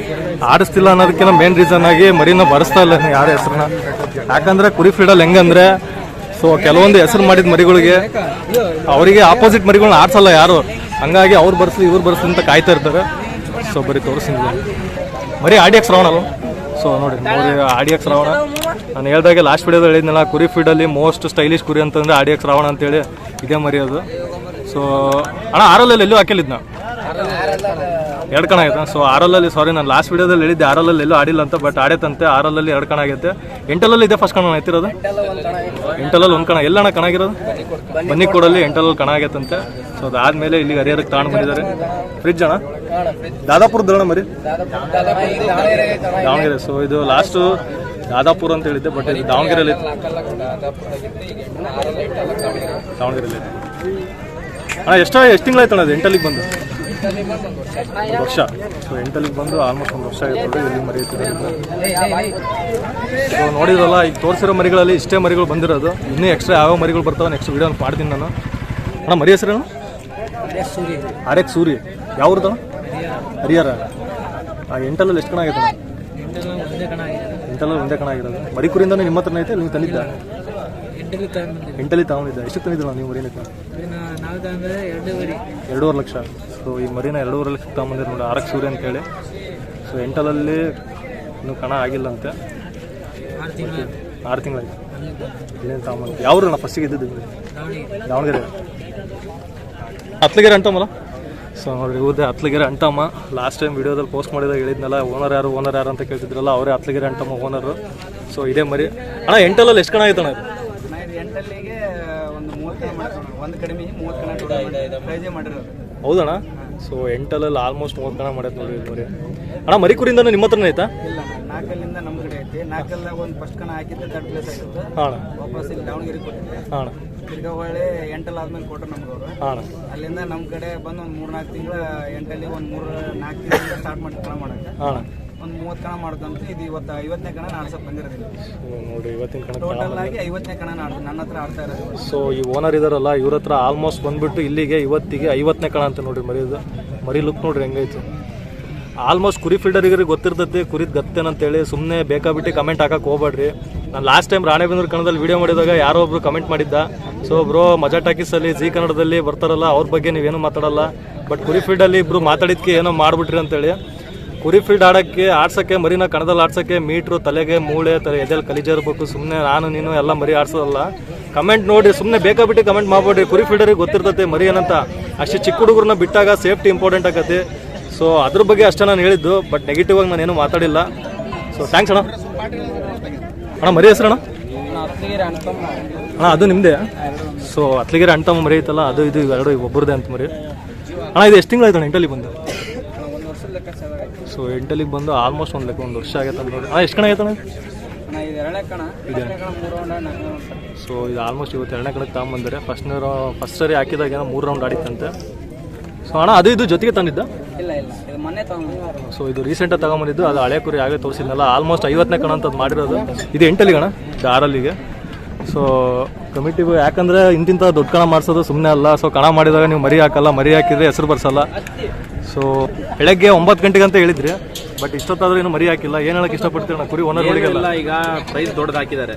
ಆಡಿಸ್ತಿಲ್ಲ ಅನ್ನೋದಕ್ಕಿಂತ ಮೇನ್ ರೀಸನ್ ಆಗಿ ಮರಿನ ಬರೆಸ್ತಾ ಇಲ್ಲ ಯಾರ ಹೆಸರನ್ನ. ಯಾಕಂದ್ರೆ ಕುರಿ ಫೀಲ್ಡಲ್ಲಿ ಹೆಂಗಂದ್ರೆ ಸೊ ಕೆಲವೊಂದು ಹೆಸರು ಮಾಡಿದ ಮರಿಗಳಿಗೆ ಅವರಿಗೆ ಆಪೋಸಿಟ್ ಮರಿಗಳನ್ನ ಆಡ್ಸಲ್ಲ ಯಾರು. ಹಂಗಾಗಿ ಅವ್ರು ಬರ್ಸಲಿ, ಇವ್ರು ಬರ್ಸ್ಲಿ ಅಂತ ಕಾಯ್ತಾ ಇರ್ತಾರೆ. ಸೊ ಬರೀ ತೋರಿಸಿದ್ವಿ. ಬರೀ ಆಡಿ ಎಕ್ಸ್ ರಾವಣ ಸೊ ನೋಡಿ ನೋಡಿ ಆಡಿ ರಾವಣ ನಾನು ಹೇಳ್ದಾಗೆ ಲಾಸ್ಟ್ ವಿಡಿಯೋದಲ್ಲಿ ಹೇಳಿದ್ನಲ್ಲ, ಕುರಿ ಫೀಡಲ್ಲಿ ಮೋಸ್ಟ್ ಸ್ಟೈಲಿಶ್ ಕುರಿ ಅಂತಂದ್ರೆ ಆಡಿ ರಾವಣ ಅಂತೇಳಿ. ಇದೇ ಮರಿ ಅದು. ಸೊ ಅಣ್ಣ ಆರೋಲಲ್ಲಿ ಎಲ್ಲೂ ಹಾಕಿಲ್ಲಿದ್ನ? ಎರಡು ಕಣ ಆಯ್ತಾ ಸೊ ಆರೋಲಲ್ಲಿ ಸಾರಿ ನಾನು ಲಾಸ್ಟ್ ವಿಡಿಯೋದಲ್ಲಿ ಹೇಳಿದ್ದೆ ಆರೋಲಲ್ಲಿ ಎಲ್ಲೂ ಆಡಿಲ್ಲ ಅಂತ ಬಟ್ ಆಡೈತಂತೆ ಆರೋಲಲ್ಲಿ ಎರಡು ಕಣ ಆಗೈತೆ. ಎಂಟಲಲ್ಲಿ ಇದೆ ಫಸ್ಟ್ ಕಣ ಐತಿರೋದು ಎಂಟಲಲ್ಲಿ ಒಂದು ಕಣ ಎಲ್ಲಣ್ಣ ಕಣ ಆಗಿರೋದು? ಬನ್ನಿ ಕೊಡಲ್ಲಿ ಎಂಟಲಲ್ಲಿ ಕಣ ಆಗೈತಂತೆ. ಸೊ ಅದಾದ್ಮೇಲೆ ಇಲ್ಲಿ ಹರಿಹರಕ್ಕೆ ತಾಣ ಬಂದಿದ್ದಾರೆ. ಫ್ರಿಜ್ ಅಣ್ಣ? ದಾದಾಪುರದ ಅಣ್ಣ ಮರಿ? ದಾವಣಗೆರೆ. ಸೊ ಇದು ಲಾಸ್ಟು ದಾದಾಪುರ ಅಂತ ಹೇಳಿದ್ದೆ ಬಟ್ ಇದು ದಾವಣಗೆರೆಯಲ್ಲಿ ದಾವಣಗೆರೆಯಲ್ಲಿ ಅಣ್ಣ, ಎಷ್ಟೋ, ಎಷ್ಟು ತಿಂಗಳಾಯ್ತು ಅಣ್ಣ ಅದು ಎಂಟಲ್ಲಿಗೆ ಬಂದು? ಒಂದು ವರ್ಷ. ಸೊ ಎಂಟಲ್ಲಿಗೆ ಬಂದು ಆಲ್ಮೋಸ್ಟ್ ಒಂದು ವರ್ಷ ನೋಡಿ ಇಲ್ಲಿ ಮರಿ ಸೊ ನೋಡಿದ್ರಲ್ಲ, ಈಗ ತೋರಿಸಿರೋ ಮರಿಗಳಲ್ಲಿ ಇಷ್ಟೇ ಮರಿಗಳು ಬಂದಿರೋದು. ಇನ್ನೂ ಎಕ್ಸ್ಟ್ರಾ ಯಾವ ಮರಿಗಳು ಬರ್ತಾವೆ ನೆಕ್ಸ್ಟ್ ವೀಡಿಯೋ ಮಾಡ್ತೀನಿ ನಾನು. ಅಣ್ಣ, ಮರಿ ಹೆಸರು ಆರ್ ಎಕ್ಸ್ ಸೂರಿ ಹರಿಹರ. ಆ, ಎಂಟಲ್ಲಲ್ಲಿ ಎಷ್ಟು ಕಣ ಆಗೈತೆ ಅಣ್ಣ? ಎಂಟಲ್ಲಲ್ಲಿ ಒಂದೇ ಕಣ ಆಗಿರೋದು. ಮರಿಕೂರಿಂದ ನಿಮ್ಮ ಹತ್ರನೇ ಐತೆ ನೀವು ತಂದಿದ್ದ ಎಂಟಲ್ಲಿ ತಗೊಂಡಿದ್ದೆ. ಎಷ್ಟು ತಂದಿದ್ದ ನೀವು ಮರಿನ ಎರಡೂವರೆ. ಲಕ್ಷ. ಸೊ ಈ ಮರಿನ ಎರಡೂವರೆ ಲಕ್ಷ ತಗೊಂಬಂದಿರ ನೋಡಿ ಆರಕ್ಕೆ ಸೂರ್ಯ ಅಂತೇಳಿ ಸೊ ಎಂಟಲಲ್ಲಿ ಇನ್ನೂ ಕಣ ಆಗಿಲ್ಲ ಅಂತೆ ಆರು ತಿಂಗಳಾಯ್ತು ಇಲ್ಲೇನು ತಗೊಂಬಂದು ಯಾವ್ರು ನಾ ಫಸ್ಟಿಗೆ ಇದ್ದಿದ್ದು? ದಾವಣಗೆರೆ. ಹತ್ಲಿಗೆರೆ ಅಂಟಮಲ್ಲ ಸೊ ನೋಡಿ ಇವ್ರದ್ದೇ ಹತ್ಲಿಗೆರೆ ಅಂಟಮ್ಮ ಲಾಸ್ಟ್ ಟೈಮ್ ವಿಡಿಯೋದಲ್ಲಿ ಪೋಸ್ಟ್ ಮಾಡಿದಾಗ ಹೇಳಿದ್ನಲ್ಲ ಓನರ್ ಯಾರು ಓನರ್ ಯಾರು ಅಂತ ಕೇಳ್ತಿದ್ರಲ್ಲ ಅವರೇ ಹತ್ಲಿಗೆರೆ ಅಂಟಮ್ಮ ಓನರು ಸೊ ಇದೇ ಮರಿ. ಅಣ್ಣ ಎಂಟಲಲ್ಲಿ ಎಷ್ಟು ಕಣ ಆಯ್ತಣ್ಣ ಇದು ಎಂಟಲ್ಲಿಗೆ ಒಂದು ಮೂವತ್ತು ಕಣ ಮಾಡ್ಕೊಂಡು ಒಂದು ಕಡಿಮೆ ಮೂವತ್ತು ಕಣ ಟೋಟಲ್ ಪ್ರೈಸೇ ಮಾಡಿರೋದು. ಹೌದಣ್ಣ? ಸೊ ಎಂಟಲಲ್ಲಿ ಆಲ್ಮೋಸ್ಟ್ ಮೂವತ್ತು ಕಣ ಮಾಡೈತೆ ನೋಡಿ ನೋಡಿ ಅಣ್ಣ ಮರಿಕೂರಿಂದ ನಿಮ್ಮ ಹತ್ರನೇ ಆಯ್ತಾ? ಇಲ್ಲ ನಾಲ್ಕಲ್ಲಿಂದ ನಮ್ಮ ಕಡೆ ಐತಿ. ನಾಲ್ಕಲ್ದಾಗ ಒಂದು ಫಸ್ಟ್ ಕಣ ಹಾಕಿದ್ದೆ ದಟ್ ಪ್ಲೇಸ್ ಆಗಿತ್ತು ಹಾಂ ವಾಪಸ್ ಇಲ್ಲಿ ದಾವಣಗೆರೆ ಕೊಟ್ಟಿದ್ದೆ. ಹಾಂ ತಿರ್ಗಾ ಹೊಳ್ಳಿ ಎಂಟಲ್ ಆದ್ಮೇಲೆ ಕೊಟ್ಟರು ನಮ್ಗೆ ಅವರು ಹಾಂ ಅಣ್ಣ. ಅಲ್ಲಿಂದ ನಮ್ಮ ಕಡೆ ಬಂದು ಒಂದು ಮೂರು ನಾಲ್ಕು ತಿಂಗಳ ಎಂಟಲ್ಲಿ ಒಂದು ಮೂರು ನಾಲ್ಕು ತಿಂಗಳಿಂದ ಸ್ಟಾರ್ಟ್ ಮಾಡಿ ಕಣ ಮಾಡೋಕ್ಕೆ. ಹಾಂ ಒಂದು ಮೂವತ್ತು ಕಣ ಮಾಡ್ದಂತ ಇದು ಇವತ್ತು ಐವತ್ತನೇ ಕಣ ಆಡ್ಸಕ್ಕೆ ಬಂದಿರೋದಿಲ್ಲ. ಸೊ ನೋಡಿ ಇವತ್ತಿನ ಕಣ ಟೋಟಲ್ ಆಗಿ ಐವತ್ತನೇ ಕಣ ಆಡ್ದು ನನ್ನ ಹತ್ರ ಆಡ್ತಾ ಇರೋದು. ಸೊ ಈ ಓನರ್ ಇದಾರಲ್ಲ ಇವ್ರ ಹತ್ರ ಆಲ್ಮೋಸ್ಟ್ ಬಂದ್ಬಿಟ್ಟು ಇಲ್ಲಿಗೆ ಇವತ್ತಿಗೆ ಐವತ್ತನೇ ಕಣ ಅಂತ ನೋಡ್ರಿ ಮರಿದು ಮರಿ ಲುಕ್ ನೋಡ್ರಿ ಹೆಂಗೈತೆ. ಆಲ್ಮೋಸ್ಟ್ ಕುರಿ ಫೀಲ್ಡರಿಗೆ ಗೊತ್ತಿರ್ತೈತಿ ಕುರಿದ್ ಗತ್ತೇನಂತೇಳಿ ಸುಮ್ಮನೆ ಬೇಕಾಬಿಟ್ಟು ಕಮೆಂಟ್ ಹಾಕಕ್ಕೆ ಹೋಗ್ಬೇಡ್ರಿ. ನಾನು ಲಾಸ್ಟ್ ಟೈಮ್ ರಾಣೆಬೆಂದೂರು ಕಣದಲ್ಲಿ ವಿಡಿಯೋ ಮಾಡಿದಾಗ ಯಾರೋ ಒಬ್ರು ಕಮೆಂಟ್ ಮಾಡಿದ್ದ. ಸೊ ಬ್ರೋ ಮಜಾ ಟಾಕೀಸಲ್ಲಿ ಜಿ ಕನ್ನಡದಲ್ಲಿ ಬರ್ತಾರಲ್ಲ ಅವ್ರ ಬಗ್ಗೆ ನೀವೇನು ಮಾತಾಡಲ್ಲ. ಬಟ್ ಕುರಿ ಫೀಲ್ಡಲ್ಲಿ ಇಬ್ಬರು ಮಾತಾಡಿದ್ಕೆ ಏನೋ ಮಾಡಿಬಿಟ್ರಿ ಅಂತೇಳಿ. ಕುರಿ ಫೀಲ್ಡ್ ಆಡೋಕ್ಕೆ, ಆಡ್ಸೋಕ್ಕೆ, ಮರಿನ ಕಣದಲ್ಲಿ ಆಡ್ಸೋಕ್ಕೆ, ಮೀಟ್ರು, ತಲೆಗೆ ಮೂಳೆ, ತಲೆ ಎದೆಲ್ಲಿ ಕಲಿಜ ಇರಬೇಕು ಸುಮ್ಮನೆ ನಾನು, ನೀನು ಎಲ್ಲ ಮರಿ ಆಡ್ಸೋದಲ್ಲ. ಕಮೆಂಟ್ ನೋಡಿ ಸುಮ್ಮನೆ ಬೇಕಾಬಿಟ್ಟು ಕಮೆಂಟ್ ಮಾಡ್ಬೇಡ್ರಿ. ಕುರಿ ಫೀಲ್ಡರಿಗೆ ಗೊತ್ತಿರ್ತೈತೆ ಮರಿ ಏನಂತ. ಅಷ್ಟೇ ಚಿಕ್ಕ ಹುಡುಗರನ್ನ ಬಿಟ್ಟಾಗ ಸೇಫ್ಟಿ ಇಂಪಾರ್ಟೆಂಟ್ ಆಗತ್ತೆ. ಸೊ ಅದ್ರ ಬಗ್ಗೆ ಅಷ್ಟೇ ನಾನು ಹೇಳಿದ್ದು ಬಟ್ ನೆಗೆಟಿವ್ ಆಗಿ ನಾನು ಏನೂ ಮಾತಾಡಿಲ್ಲ. ಸೊ ಥ್ಯಾಂಕ್ಸ್ ಅಣ್ಣ. ಅಣ್ಣ, ಮರಿ ಹೆಸರು ಅಣ್ಣ? ಅಣ್ಣ, ಅದು ನಿಮ್ಮದೇ ಸೊ ಅತ್ಲಿಗೆರೆ ಅಣ್ತಮ್ಮ ಮರಿ ಐತಲ್ಲ, ಅದು, ಇದು ಎರಡು ಒಬ್ಬರದೇ ಅಂತ ಮರಿ. ಅಣ್ಣ, ಇದು ಎಷ್ಟು ತಿಂಗಳಾಯ್ತು ಅಣ್ಣ ಇಂಟಲ್ಲಿ ಬಂದು? ಸೊ ಎಂಟಲ್ಲಿಗೆ ಬಂದು ಆಲ್ಮೋಸ್ಟ್ ಒಂದು ಲೆಕ್ಕ ಒಂದು ವರ್ಷ ಆಗೈತೆ ನೋಡಿ ಹಾಂ ಎಷ್ಟು ಕಣ ಆಯ್ತಣ ಸೊ ಇದು ಆಲ್ಮೋಸ್ಟ್ ಇವತ್ತು ಎರಡನೇ ಕಣಕ್ಕೆ ತಗೊಂಬಂದರೆ ಫಸ್ಟ್ ಫಸ್ಟ್ ಸರಿ ಹಾಕಿದಾಗ ಏನೋ ಮೂರು ರೌಂಡ್ ಆಡಿತ್ತಂತೆ. ಸೊ ಅಣ್ಣ ಅದು ಇದು ಜೊತೆಗೆ ತಂದಿದ್ದ? ಇಲ್ಲ ಇಲ್ಲ. ಇದು ಮೊನ್ನೆ ತಗೊಂಡು ಸೊ ಇದು ರೀಸೆಂಟಾಗಿ ತಗೊಂಬಂದಿದ್ದು. ಅದು ಹಳೆ ಕುರಿ ಆಗಲೇ ತೋರಿಸಿದ್ನಲ್ಲ ಆಲ್ಮೋಸ್ಟ್ ಐವತ್ತನೇ ಕಣ ಅಂತ ಮಾಡಿರೋದು. ಇದು ಎಂಟಲ್ಲಿ ಅಣ್ಣ ಇದು ಆರಲ್ಲಿಗೆ ಸೊ ಕಮಿಟಿಗೂ ಯಾಕಂದರೆ ಇಂತಿಂಥ ದೊಡ್ಡ ಕಣ ಮಾಡಿಸೋದು ಸುಮ್ಮನೆ ಅಲ್ಲ. ಸೊ ಕಣ ಮಾಡಿದಾಗ ನೀವು ಮರಿ ಹಾಕಲ್ಲ ಮರಿ ಹಾಕಿದ್ರೆ ಹೆಸರು ಬರ್ಸಲ್ಲ. ಸೊ ಬೆಳಗ್ಗೆ ಒಂಬತ್ತು ಗಂಟೆಗೆ ಅಂತ ಹೇಳಿದ್ರಿ ಬಟ್ ಇಷ್ಟೊತ್ತಾದ್ರೂ ಏನು ಮರಿ ಹಾಕಿಲ್ಲ. ಏನು ಹೇಳಕ್ಕೆ ಇಷ್ಟಪಡ್ತೀರ ಕುರಿ ಓನರ್ಗಳಿಗೆಲ್ಲ ಎಲ್ಲ ಈಗ ಪ್ರೈಸ್ ದೊಡ್ಡದು ಹಾಕಿದ್ದಾರೆ.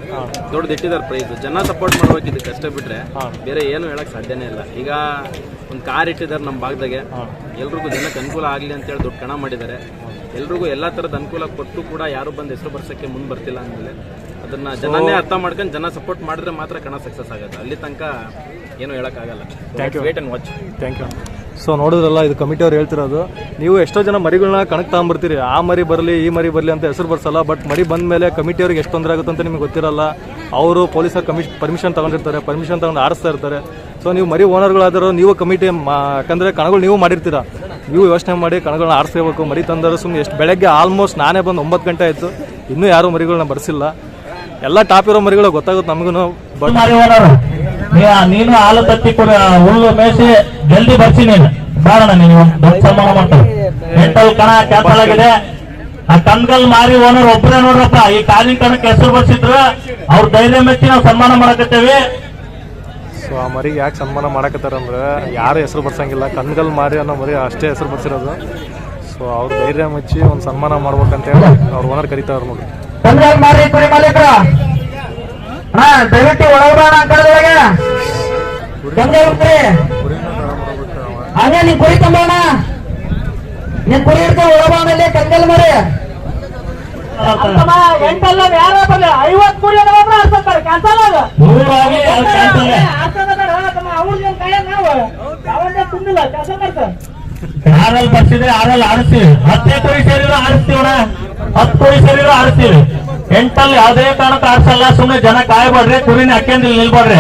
ದೊಡ್ಡದು ಇಟ್ಟಿದ್ದಾರೆ ಪ್ರೈಸ್ ಜನ ಸಪೋರ್ಟ್ ಮಾಡ್ಬೇಕು ಇದಕ್ಕೆ ಅಷ್ಟೇ ಬಿಟ್ರೆ ಬೇರೆ ಏನು ಹೇಳಕ್ ಸಾಧ್ಯನೇ ಇಲ್ಲ. ಈಗ ಒಂದು ಕಾರ್ ಇಟ್ಟಿದ್ದಾರೆ ನಮ್ಮ ಭಾಗದಾಗೆ. ಎಲ್ರಿಗೂ ಜನಕ್ಕೆ ಅನುಕೂಲ ಆಗಲಿ ಅಂತೇಳಿ ದೊಡ್ಡ ಕಣ ಮಾಡಿದ್ದಾರೆ. ಎಲ್ರಿಗೂ ಎಲ್ಲ ಥರದ ಅನುಕೂಲ ಕೊಟ್ಟು ಕೂಡ ಯಾರು ಬಂದು ಹೆಸರು ಬರ್ಸೋಕ್ಕೆ ಮುಂದೆ ಬರ್ತಿಲ್ಲ ಅಂದಮೇಲೆ ಅದನ್ನ ಜನನೇ ಅರ್ಥ ಮಾಡ್ಕೊಂಡು ಜನ ಸಪೋರ್ಟ್ ಮಾಡಿದ್ರೆ ಮಾತ್ರ ಕಣ ಸಕ್ಸಸ್ ಆಗುತ್ತೆ. ಅಲ್ಲಿ ತನಕ ಏನು ಹೇಳೋಕ್ಕಾಗಲ್ಲ wait and watch thank you so ನೋಡಿದ್ರಲ್ಲ, ಇದು ಕಮಿಟಿ ಅವ್ರು ಹೇಳ್ತಿರೋದು, ನೀವು ಎಷ್ಟೋ ಜನ ಮರಿಗಳನ್ನ ಕಣಕ್ಕೆ ತಗೊಂಬರ್ತೀರಿ ಆ ಮರಿ ಬರಲಿ, ಈ ಮರಿ ಬರಲಿ ಅಂತ ಹೆಸರು ಬರ್ಸಲ್ಲ ಬಟ್ ಮರಿ ಬಂದ ಮೇಲೆ ಕಮಿಟಿಯವ್ರಿಗೆ ಎಷ್ಟು ತೊಂದರೆ ಆಗುತ್ತೆ ಅಂತ ನಿಮಗೆ ಗೊತ್ತಿರಲ್ಲ. ಅವರು ಪೊಲೀಸರು ಕಮಿಷ್ ಪರ್ಮಿಷನ್ ತಗೊಂಡಿರ್ತಾರೆ ಪರ್ಮಿಷನ್ ತಗೊಂಡು ಆರಿಸ್ತಾ ಇರ್ತಾರೆ. ಸೊ ನೀವು ಮರಿ ಓನರ್ಗಳಾದರೂ ನೀವು ಕಮಿಟಿ ಯಾಕಂದರೆ ಕಣಗಳು ನೀವು ಮಾಡಿರ್ತೀರಾ. ನೀವು ಯೋಚನೆ ಮಾಡಿ ಕಣಗಳನ್ನ ಆರಿಸ್ಕೋಬೇಕು ಮರಿ ತಂದರು ಸುಮ್ಮನೆ ಎಷ್ಟು, ಬೆಳಗ್ಗೆ ಆಲ್ಮೋಸ್ಟ್ ನಾನೇ ಬಂದು ಒಂಬತ್ತು ಗಂಟೆ ಆಯಿತು. ಇನ್ನೂ ಯಾರೂ ಮರಿಗಳನ್ನ ಬರೆಸಿಲ್ಲ. ಎಲ್ಲ ಟಾಪ್ ಇರೋ ಮರಿಗಳು ಗೊತ್ತಾಗುತ್ತೆ ನಮಗೂ ಬಟ್ ನೀನು ಹಾಲು ತತ್ತಿ ಕೊಡ ಹುಲ್ಲು ಮೇಸಿ ಜಲ್ದಿ ಬರ್ಸಿ ನೀನು. ಬಾರಣ ನೀನು ದೊಡ್ಡ ಸನ್ಮಾನ ಮಾಡ್ತಾರೆ. ಕಣ ಕ್ಯಾನ್ಸಲ್ ಆಗಿದೆ ಆ ಕಣ್ಗಲ್ ಮಾರಿ ಓನರ್ ಒಬ್ಬರೇ ನೋಡ್ರಪ್ಪ ಈ ಕಾಲಿನ ಕಣಕ್ಕೆ ಹೆಸರು ಬರ್ಸಿದ್ರ. ಅವ್ರ ಧೈರ್ಯ ಮೆಚ್ಚಿ ನಾವು ಸನ್ಮಾನ ಮಾಡಕತ್ತೇವಿ. ಸೊ ಆ ಮರಿಗೆ ಯಾಕೆ ಸನ್ಮಾನ ಮಾಡಕತ್ತಾರಂದ್ರೆ ಯಾರು ಹೆಸರು ಬರ್ಸಂಗಿಲ್ಲ. ಕಣ್ಗಲ್ ಮಾರಿ ಅನ್ನೋ ಮರಿ ಅಷ್ಟೇ ಹೆಸರು ಬರ್ಸಿರೋದು. ಸೊ ಅವ್ರ ಧೈರ್ಯ ಮುಚ್ಚಿ ಒಂದು ಸನ್ಮಾನ ಮಾಡ್ಬೇಕಂತೇಳಿ ಅವ್ರ ಓನರ್ ಕರಿತಾವ್ರು ನೋಡಿ ಕಣ್ಗಲ್ ಮಾರಿ ಕುರಿ ಮಾಲೀಕರ ಹಾ, ದಯವಿಟ್ಟು ಒಳಗಬಾರ ಅಂತ ಕಳೆದೊಳಗೆ ಗಂಗೆ ಉಂಟ್ರಿ ಹಂಗೆ ನೀ ಕುರಿ ತಂಬೋಣ ನೀನ್ ಕುರಿ ಹಿಡ್ಕೊಂಡು ಒಳಬಾನಲ್ಲಿ ಕಂಗಲ್ ಮರಿ ಎಂಟಲ್ಲ ಯಾರೋ ಐವತ್ ಕುರಿ ಕ್ಯಾನ್ಸಲ್ ಆರಲ್ಲಿ ಬರ್ಸಿದ್ರೆ ಆರಲ್ಲಿ ಆರಿಸ್ತೀವಿ ಹತ್ತೇ ಕುರಿ ಸೇರಿದ್ರು ಆರಿಸ್ತೀವಣ ಹತ್ತು ಕುರಿ ಸೇರಿದ್ರು ಆಡಿಸ್ತೀವಿ ಎಂಟಲ್ಲಿ ಯಾವುದೇ ಕಾರಣಕ್ಕೆ ಆರ್ಸಲ್ಲ ಸುಮ್ಮನೆ ಜನ ಕಾಯಬೇಡ್ರಿ, ಕುರಿನ ಅಕ್ಕಂದಿಲ್ ನಿಲ್ಬಾಡ್ರಿ.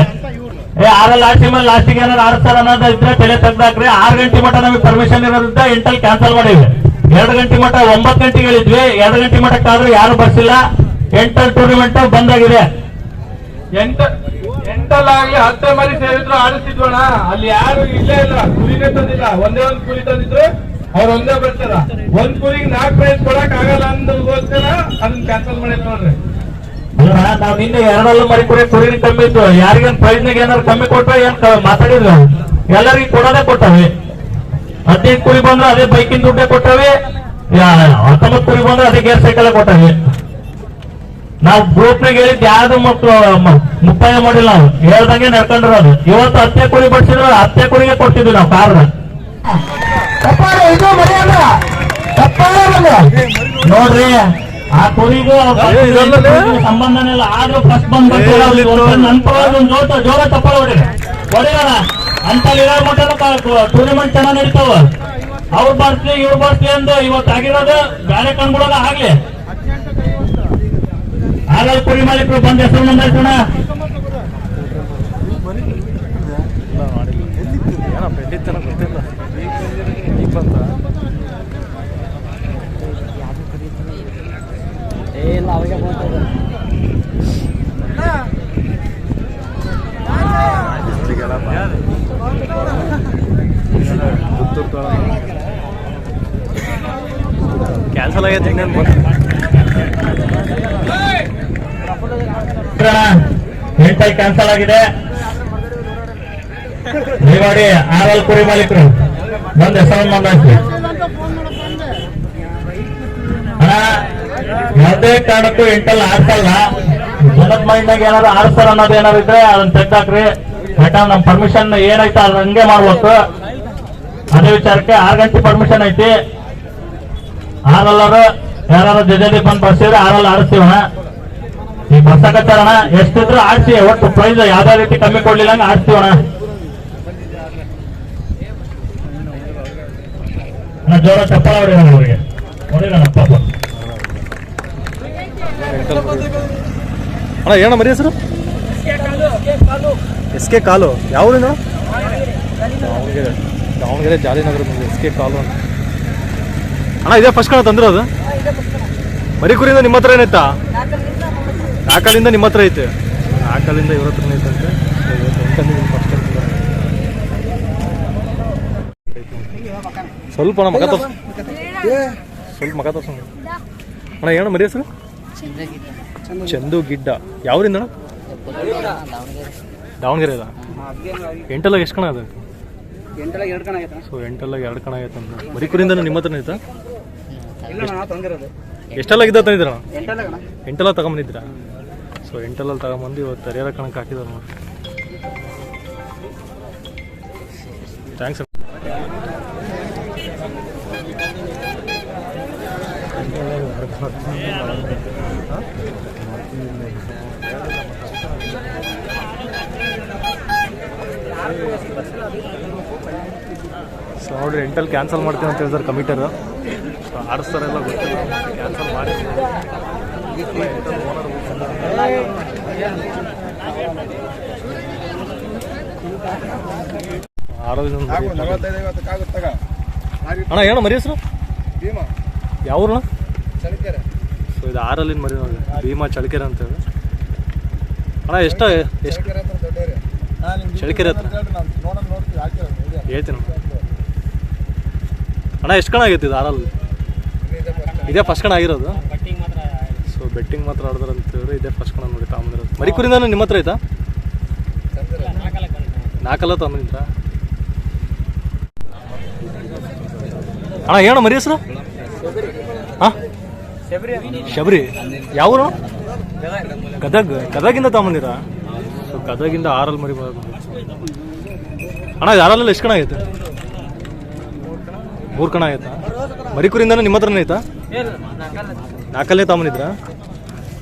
ಏ, ಆರಲ್ಲಿ ಆಡ್ಸಿ ಮೇಲೆ ಲಾಸ್ಟಿಗೆ ಏನಾರು ಆಡ್ತಾರ ಅನ್ನೋದು ಇದ್ರೆ ತಲೆ ತೆಗ್ದಾಕ್ರಿ. ಆರು ಗಂಟೆ ಮಟ್ಟ ನಮಗೆ ಪರ್ಮಿಷನ್ ಇರೋದ್ರಿಂದ ಎಂಟಲ್ಲಿ ಕ್ಯಾನ್ಸಲ್ ಮಾಡಿದ್ವಿ. ಎರಡು ಗಂಟೆ ಮಟ್ಟ ಒಂಬತ್ತು ಗಂಟೆಗೆ ಹೇಳಿದ್ವಿ ಎರಡು ಗಂಟೆ ಮಟ್ಟಕ್ಕಾದ್ರೂ ಯಾರು ಬರ್ಸಿಲ್ಲ. ಎಂಟಲ್ ಟೂರ್ನಿಮೆಂಟ್ ಬಂದಾಗಿದೆ. ಎಂಟಲ್ ಎಂಟಲ್ಲಾಗ್ಲಿ ಹತ್ತೆ ಮರಿ ಸೇರಿದ್ರು ಆಡಿಸ್ತಿದ್ವಣ ಅಲ್ಲಿ ಯಾರು ಇಲ್ಲೇ ಇಲ್ಲ. ಕುರಿನೇ ತಂದಿಲ್ಲ ಒಂದೇ ಒಂದು ಕುರಿ ತಂದಿದ್ರು. ಅವ್ರ ಒಂದೇ ಬರ್ತಾರ. ಒಂದ್ ಕುರಿಗೆ ನಾಲ್ಕು ಪ್ರೈಸ್ ಕೊಡಕ್ ಆಗಲ್ಲ ಅಂದಗೋಸ್ಕರ ಅದನ್ನ ಕ್ಯಾನ್ಸಲ್ ಮಾಡಿ ನೋಡ್ರಿ. ನಾವ್ ನಿನ್ನೆ ಎರಡಲ್ಲ ಮರಿ ಕುರಿ ಕುರಿನ ಕಮ್ಮಿ ಇತ್ತು. ಯಾರಿಗೇನ್ ಪ್ರೈಸ್ನಾಗ ಏನಾರು ಕಮ್ಮಿ ಕೊಟ್ರೆ ಏನ್ ಮಾತಾಡಿದ್ರು? ಎಲ್ಲರಿಗೂ ಕೊಡೋದೇ ಕೊಟ್ಟವೆ. ಹದಿನೈದು ಕುರಿ ಬಂದ್ರೆ ಅದೇ ಬೈಕಿನ ದುಡ್ಡೇ ಕೊಟ್ಟವೆ. ಹತ್ತೊಂಬತ್ತು ಕುರಿ ಬಂದ್ರೆ ಅದೇ ಗೇರ್ ಸೈಕಲ್ ಕೊಟ್ಟವಿ. ನಾವು ಗ್ರೂಪ್ನಾಗ ಹೇಳಿದ್ ಯಾವ್ದು ಮಕ್ಕಳು ಮುಕ್ತಾಯ ಮಾಡಿಲ್ಲ. ನಾವು ಹೇಳ್ದಂಗೆ ನಡ್ಕೊಂಡಿರೋದು. ಇವತ್ತು ಹತ್ತೆ ಕುರಿ ಬಡ್ಸಿದ್ರು, ಹತ್ತೆ ಕುರಿಗೆ ಕೊಡ್ತಿದ್ವಿ ನಾವು ಇದು ನೋಡ್ರಿ ಆ ಕುರಿಗೂ? ಸಂಬಂಧನೇ ಇಲ್ಲ. ಆದ್ರೂ ಫಸ್ಟ್ ಬಂದ್. ನನ್ನ ಪರವಾಗಿ ಒಂದು ಜೋತ ಜೋರ ಚಪ್ಪಲ ಹೊಡಿ. ಹೊಡಿಯೋಣ. ಅಂತಲ್ಲಿ ಇರೋ ಮಟ್ಟ ಟೂರ್ನಿಮೆಂಟ್ ಚೆನ್ನಾಗಿ ನಡೀತಾವ. ಅವ್ರು ಬರ್ತೀವಿ ಇವ್ರು ಬರ್ತೀವಿ ಅಂದು ಇವತ್ತು ಆಗಿರೋದು ಬೇರೆ ಕಣ್ಬಿಡೋದ ಆಗ್ಲಿ. ಹಾಗಾಗಿ ಕುರಿ ಮಾಲೀಕರು ಬಂದ ಹೆಸರು ನೋಂದಾಯಿಸೋಣ ಎಲ್ಲಿತ್ತೇನೋ ಗೊತ್ತಿಲ್ಲ ಈಗ ಬಂತ ಕ್ಯಾನ್ಸಲ್ ಆಗೈತೆ ಇನ್ನೇನು ಕ್ಯಾನ್ಸಲ್ ಆಗಿದೆ. ನೀವಾಡಿ ಆರಲ್ ಎಲ್ ಕುರಿ ಮಾಲೀಕರು ಬಂದೆ ಹೆಸರನ್ನು ನೋಂದಾಯಿಸಿ ಅಣ್ಣ ಯಾವುದೇ ಕಾರಣಕ್ಕೂ ಎಂಟಲ್ ಆಡ್ಸಲ್ಲ ಜನದ ಮೈಂಡ್ನಾಗ ಏನಾದ್ರು ಆಡ್ಸ್ತಾರ ಅನ್ನೋದು ಏನಾದ್ರು ಇದ್ರೆ ಅದನ್ನ ತೆಗ್ದಾಕ್ರಿ ಯಾಕಂದ್ರೆ ನಮ್ ಪರ್ಮಿಷನ್ ಏನೈತೆ ಅದ್ ಹಂಗೆ ಮಾಡ್ಬೇಕು. ಅದೇ ವಿಚಾರಕ್ಕೆ ಆರು ಗಂಟೆ ಪರ್ಮಿಷನ್ ಐತಿ. ಆರಲ್ಲರು ಯಾರು ಜಜದಿ ಬಂದು ಬರ್ಸಿದ್ರೆ ಆರಲ್ಲಿ ಆಡಿಸ್ತೀವಣ ಈ ಬರ್ಸಕತ್ತಾರಣ ಎಷ್ಟಿದ್ರು ಆಡ್ಸಿ ಒಟ್ಟು ಪ್ರೈಸ್ ಯಾವ್ದೇ ರೀತಿ ಕಮ್ಮಿ ಕೊಡ್ಲಿಲ್ಲ ಹಂಗ ಆಡ್ಸ್ತೀವಣ ಜೋರ ಚಪ್ಪಳ ಹೊಡಿಯೋಣ ಅವ್ರಿಗೆ. ಹೊಡಿಯೋಣ ಪಾಪ. ಅಣ್ಣ ಏನ ಮರಿ ಹೆಸರು? ಎಸ್ ಕೆ ಕಾಲು. ಯಾವ್ರಿಂದ ದಾವಣಗೆರೆ ದಾವಣಗೆರೆ. ಜಾಲಿನಗರ ಎಸ್ ಕೆ ಕಾಲು ಅಂತ. ಅಣ್ಣ ಇದೇ ಫಸ್ಟ್ ಕಣ ತಂದಿರೋದು? ಮರಿ ಕುರಿಯಿಂದ ನಿಮ್ಮ ಹತ್ರ ಏನೈತಾ? ನಾಲ್ಕಲ್ಲಿಂದ ನಿಮ್ಮ ಹತ್ರ ಐತೆ. ನಾಲ್ಕಲ್ಲಿಂದ ಇವ್ರ ಹತ್ರನೇ ಐತಂತೆ ಸ್ವಲ್ಪ ಅಣ್ಣ ಮಗ ತೋರ್ಸ. ಸ್ವಲ್ಪ ಮಗ ತೋರ್ಸ. ಅಣ್ಣ ಏನು ಮರಿ ಹೆಸರು? ಚಂದು ಗಿಡ್ಡ. ಯಾವ್ರಿಂದ ದಾವಣಗೆರೆ ಅದ ಎಂಟಲ್ಲಾಗ ಎಷ್ಟು ಕಣ ಅದ ಸೊ ಎಂಟಲ್ಲ ಎರಡು ಕಣ ಆಗೈತೆ ಅಂತ ಬರೀ ಕುರಿಂದ ನಿಮ್ಮ ಹತ್ರನೇ ಐತಾ ಎಷ್ಟೆಲ್ಲ ಇದ್ದ ತಂದಿದ್ರ ಎಂಟೆಲ್ಲ ತಗೊಂಬಂದಿದ್ರ ಸೊ ಎಂಟೆಲ್ಲ ತಗೊಂಬಂದು ಇವತ್ತು ಹರಿಯಾರ ಕಣಕ್ಕೆ ಹಾಕಿದಾರೆ ನೋಡಿ. ಥ್ಯಾಂಕ್ಸ್ ಸೊ ನೋಡಿ ಎಂಟಲ್ಲಿ ಕ್ಯಾನ್ಸಲ್ ಮಾಡ್ತೀನಿ ಅಂತ ಹೇಳಿದಾರೆ ಕಮಿಟರ್ ಸೊ ಆಡಿಸ್ತಾರೆಲ್ಲ ಗೊತ್ತಿಲ್ಲ. ಕ್ಯಾನ್ಸಲ್ ಮಾಡಿ. ಆರೋಗ್ಯ ಅಣ್ಣ ಏನು ಮರಿ ಹೆಸರು? ಯಾವ ಊರು ಅಣ್ಣ ಸೊ ಇದು ಆರಲ್ಲಿನ ಮರಿ ನೋಡಿ ಭೀಮಾ ಚಳಕೆರೆ ಅಂತ ಹೇಳಿ. ಅಣ್ಣ, ಎಷ್ಟ, ಎಷ್ಟು ಚಳಕೆರೆ ಹತ್ರ. ಹೇಳ್ತೀನಿ ಅಣ್ಣ. ಎಷ್ಟು ಕಣ ಆಗೈತಿ ಇದು ಆರಲ್ಲಿ? ಇದೇ ಫಸ್ಟ್ ಕಣ ಆಗಿರೋದು? ಸೊ ಬೆಟ್ಟಿಂಗ್ ಮಾತ್ರ ಆಡಿದ್ರೆ ಅಂತ ಹೇಳಿದ್ರೆ ಇದೇ ಫಸ್ಟ್ ಕಣ ನೋಡಿ ತಗೊಂಬಂದಿರೋದು ಮರಿಕುರಿಂದ ನಿಮ್ಮ ಹತ್ರ ಐತಾ ನಾಲ್ಕಲ್ಲ ತಾಮಂದ್ರ ಅಣ್ಣ ಏನೋ ಮರಿ ಹೆಸರು? ಹಾಂ? ಶಬರಿ ಯಾವ ಊರು ಗದಗ್. ಗದಗಿಂದ ತಗೊಂಬಂದಿರಾ? ಸೊ, ಗದಗಿಂದ ಆರಲ್ಲಿ ಮರಿ. ಅಣ್ಣ, ಇದು ಆರಲ್ಲೆಲ್ಲ ಎಷ್ಟು ಕಣ ಆಗೈತೆ? ಮೂರು ಕಣ ಆಯ್ತಾ ಮರಿಕೂರಿಂದನೇ ನಿಮ್ಮ ಹತ್ರನೇ ಆಯ್ತಾ ನಾಲ್ಕಲ್ಲೇ ತಗೊಂಬಂದಿದ್ರ?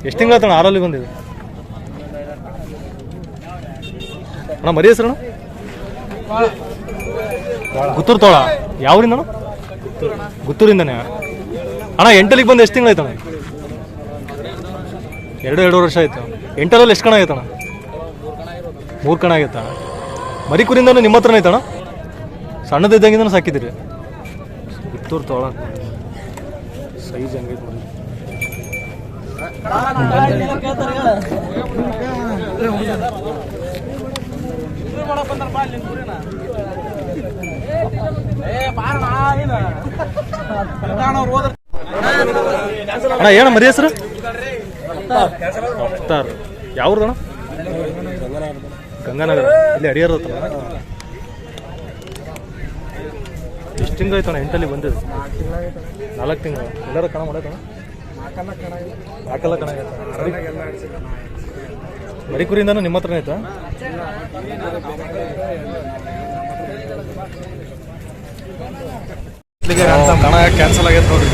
ಎಷ್ಟು ತಿಂಗಳ ಆರಲ್ಲಿ ಬಂದಿದೆ ಅಣ್ಣ, ಮರಿ ಹೆಸರು ಗುತ್ತೂರು ತೋಳ. ಯಾವ್ರಿಂದ ಗುತ್ತೂರಿಂದನೇ? ಅಣ್ಣ ಎಂಟಲಿಗೆ ಬಂದು ಎಷ್ಟು ತಿಂಗಳಾಯ್ತಣ್ಣ? ಎರಡು ಎರಡು ವರ್ಷ ಆಯ್ತು. ಎಂಟರಲ್ಲಿ ಎಷ್ಟು ಕಣ ಆಯ್ತಣ್ಣ? ಮೂರು ಕಣ ಆಗೈತ ಮರಿ ಕುರಿಂದನೂ ನಿಮ್ಮ ಹತ್ರನೇ ಐತಣ್ಣ ಸಣ್ಣದಿದ್ದಂಗಿಂದ ಸಾಕಿದ್ದೀರಿ. ಇತ್ತೂರು ತೋಳ. ಸೈಜ್ ಹಂಗೈತೆ ನೋಡಿ. ಅಣ್ಣ ಏನ ಮರಿ ಹೆಸರು? ಯಾವ್ದು ಅಣ್ಣ ಗಂಗಾನಗರ. ಇಲ್ಲಿ ಅಡಿಯಾರ ಎಷ್ಟು ತಿಂಗಳು ಆಯ್ತಣ್ಣ ಎಂಟಲ್ಲಿ ಬಂದಿದ್ದು? ನಾಲ್ಕು ತಿಂಗಳು. ಎಲ್ಲರೂ ಕಣ ಅಣ್ಣ ನಾಲ್ಕೆಲ್ಲ ಕಣ ಮರಿ ಕುರಿಯಿಂದನೂ ನಿಮ್ಮ ಹತ್ರನೇ ಆಯ್ತಾ? ಕಣ ಕ್ಯಾನ್ಸಲ್ ಆಗೈತೆ ನೋಡ್ರಿ.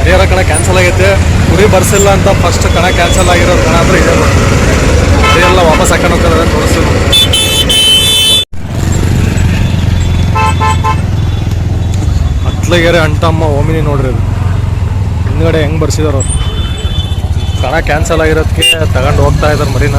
ಹರಿಹರ ಕಣ ಕ್ಯಾನ್ಸಲ್ ಆಗೈತೆ. ಕುರಿ ಬರ್ಸಿಲ್ಲ ಅಂತ ಫಸ್ಟ್ ಕಣ ಕ್ಯಾನ್ಸಲ್ ಆಗಿರೋ ಕಣ ಅಂದ್ರೆ ಇದೆ ಅದೆಲ್ಲ ವಾಪಸ್ ಹಾಕೊಂಡು ಹೋಗ್ತಾರೆ ತೋರಿಸ್ತೀವಿ ನೋಡಿ. ಹತ್ಲಗೆರೆ ಅಂಟಮ್ಮ ಓಮಿನಿ ನೋಡ್ರಿ ಅದು ಹಿಂದ್ಗಡೆ ಹೆಂಗ್ ಬರ್ಸಿದಾರ ಕಣ ಕ್ಯಾನ್ಸಲ್ ಆಗಿರೋದಕ್ಕೆ ತಗೊಂಡು ಹೋಗ್ತಾ ಇದಾರೆ ಮರಿನ.